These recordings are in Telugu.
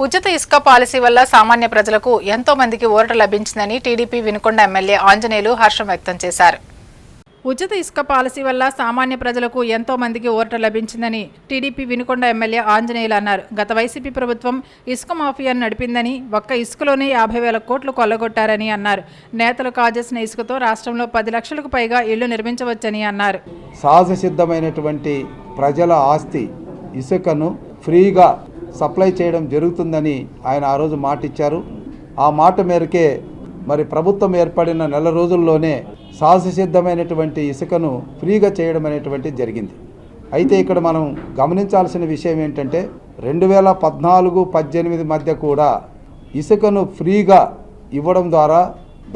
ఉచిత ఇసుక పాలసీ వల్ల సామాన్య ప్రజలకు ఎంతో మందికి ఊరట లభించిందని టీడీపీ వినుకొండ ఎమ్మెల్యే ఆంజనేయులు హర్షం వ్యక్తం చేశారు. ఉచిత ఇసుక పాలసీ వల్ల సామాన్య ప్రజలకు ఎంతో మందికి ఊరట లభించిందని టీడీపీ వినుకొండ ఎమ్మెల్యే ఆంజనేయులు అన్నారు. గత వైసీపీ ప్రభుత్వం ఇసుక మాఫియాను నడిపిందని ఒక్క ఇసుకలోనే యాభై వేల కోట్లు కొల్లగొట్టారని అన్నారు. నేతలు కాజేసిన ఇసుకతో రాష్ట్రంలో పది లక్షలకు పైగా ఇళ్ళు నిర్మించవచ్చని అన్నారు. సహజ సిద్ధమైనటువంటి ప్రజల ఆస్తి ఇసుకను ఫ్రీగా సప్లై చేయడం జరుగుతుందని ఆయన ఆ రోజు మాట ఇచ్చారు ఆ మాట మేరకే మరి ప్రభుత్వం ఏర్పడిన నెల రోజుల్లోనే సాహససిద్ధమైనటువంటి ఇసుకను ఫ్రీగా చేయడం అనేటువంటిది జరిగింది. అయితే ఇక్కడ మనం గమనించాల్సిన విషయం ఏంటంటే రెండు వేల పద్నాలుగు పద్దెనిమిది మధ్య కూడా ఇసుకను ఫ్రీగా ఇవ్వడం ద్వారా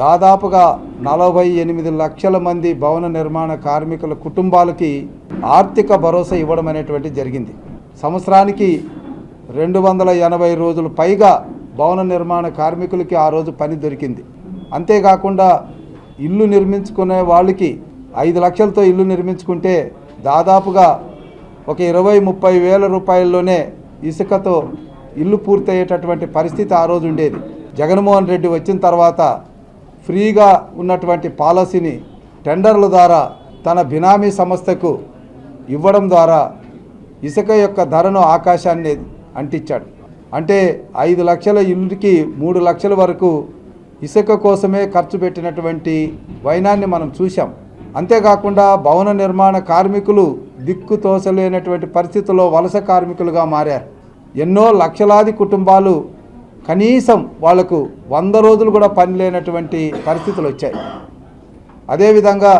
దాదాపుగా నలభై ఎనిమిది లక్షల మంది భవన నిర్మాణ కార్మికుల కుటుంబాలకి ఆర్థిక భరోసా ఇవ్వడం అనేటువంటి జరిగింది. సంవత్సరానికి రెండు వందల ఎనభై రోజులు పైగా భవన నిర్మాణ కార్మికులకి ఆ రోజు పని దొరికింది. అంతేకాకుండా ఇల్లు నిర్మించుకునే వాళ్ళకి ఐదు లక్షలతో ఇల్లు నిర్మించుకుంటే దాదాపుగా ఒక ఇరవై ముప్పై వేల రూపాయల్లోనే ఇసుకతో ఇల్లు పూర్తయ్యేటటువంటి పరిస్థితి ఆ రోజు ఉండేది. జగన్మోహన్ రెడ్డి వచ్చిన తర్వాత ఫ్రీగా ఉన్నటువంటి పాలసీని టెండర్ల ద్వారా తన బినామీ సంస్థకు ఇవ్వడం ద్వారా ఇసుక యొక్క ధరను ఆకాశాన్ని అంటించాడు. అంటే ఐదు లక్షల ఇల్లుకి మూడు లక్షల వరకు ఇసుక కోసమే ఖర్చు పెట్టినటువంటి వైనాన్ని మనం చూశాం. అంతేకాకుండా భవన నిర్మాణ కార్మికులు దిక్కు తోసలేనటువంటి పరిస్థితుల్లో వలస కార్మికులుగా మారారు. ఎన్నో లక్షలాది కుటుంబాలు కనీసం వాళ్ళకు వంద రోజులు కూడా పని లేనటువంటి పరిస్థితులు వచ్చాయి. అదేవిధంగా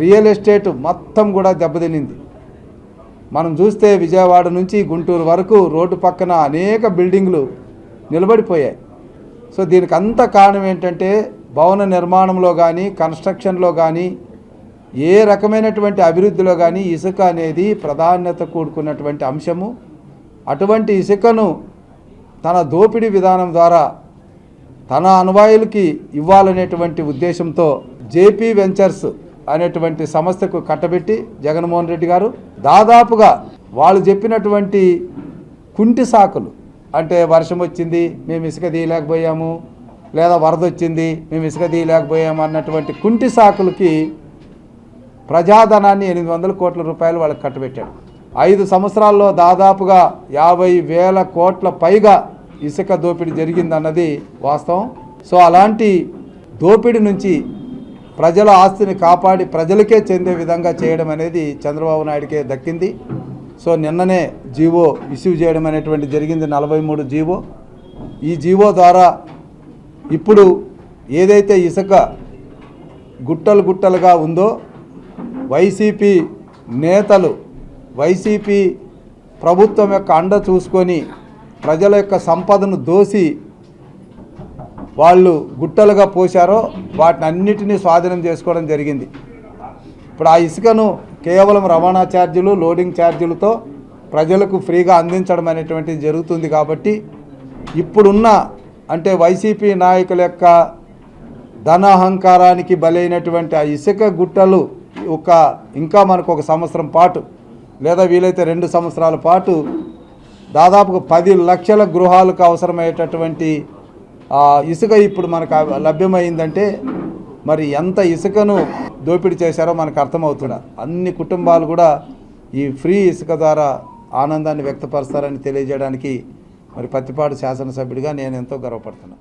రియల్ ఎస్టేట్ మొత్తం కూడా దెబ్బతినింది. మనం చూస్తే విజయవాడ నుంచి గుంటూరు వరకు రోడ్డు పక్కన అనేక బిల్డింగ్లు నిలబడిపోయాయి. సో దీనికి అంత కారణం ఏంటంటే భవన నిర్మాణంలో కానీ కన్స్ట్రక్షన్లో కానీ ఏ రకమైనటువంటి అభివృద్ధిలో కానీ ఇసుక అనేది ప్రాధాన్యత కూడుకున్నటువంటి అంశము. అటువంటి ఇసుకను తన దోపిడీ విధానం ద్వారా తన అనువాయులకి ఇవ్వాలనేటువంటి ఉద్దేశంతో జేపీ వెంచర్స్ అనేటువంటి సంస్థకు కట్టబెట్టి జగన్మోహన్ రెడ్డి గారు దాదాపుగా వాళ్ళు చెప్పినటువంటి కుంటి సాకులు. అంటే వర్షం వచ్చింది మేము ఇసుక తీయలేకపోయాము లేదా వరద వచ్చింది మేము ఇసుక తీయలేకపోయాము అన్నటువంటి కుంటి సాకులకి ప్రజాధనాన్ని ఎనిమిది వందల కోట్ల రూపాయలు వాళ్ళకి కట్టబెట్టాడు. ఐదు సంవత్సరాల్లో దాదాపుగా యాభై వేల కోట్ల పైగా ఇసుక దోపిడీ జరిగిందన్నది వాస్తవం. సో అలాంటి దోపిడీ నుంచి ప్రజల ఆస్తిని కాపాడి ప్రజలకే చెందే విధంగా చేయడం అనేది చంద్రబాబు నాయుడికే దక్కింది. సో నిన్ననే జీవో ఇష్యూ చేయడం అనేటువంటి జరిగింది నలభై మూడు జీవో. ఈ జీవో ద్వారా ఇప్పుడు ఏదైతే ఇసుక గుట్టలు గుట్టలుగా ఉందో వైసీపీ నేతలు వైసీపీ ప్రభుత్వం యొక్క అండ చూసుకొని ప్రజల యొక్క సంపదను దోసి వాళ్ళు గుట్టలుగా పోశారో వాటిని అన్నిటినీ స్వాధీనం చేసుకోవడం జరిగింది. ఇప్పుడు ఆ ఇసుకను కేవలం రవాణా ఛార్జీలు లోడింగ్ ఛార్జీలతో ప్రజలకు ఫ్రీగా అందించడం అనేటువంటిది జరుగుతుంది కాబట్టి ఇప్పుడున్న అంటే వైసీపీ నాయకుల యొక్క ధనాహంకారానికి బలైనటువంటి ఆ ఇసుక గుట్టలు ఒక ఇంకా మనకు ఒక సంవత్సరం పాటు లేదా వీలైతే రెండు సంవత్సరాల పాటు దాదాపుగా పది లక్షల గృహాలకు అవసరమయ్యేటటువంటి ఇసుక ఇప్పుడు మనకు లభ్యమైందంటే మరి ఎంత ఇసుకను దోపిడీ చేశారో మనకు అర్థమవుతున్నా అన్ని కుటుంబాలు కూడా ఈ ఫ్రీ ఇసుక ద్వారా ఆనందాన్ని వ్యక్తపరుస్తారని తెలియజేయడానికి మరి పత్తిపాడు శాసనసభ్యుడిగా నేను ఎంతో గర్వపడుతున్నాను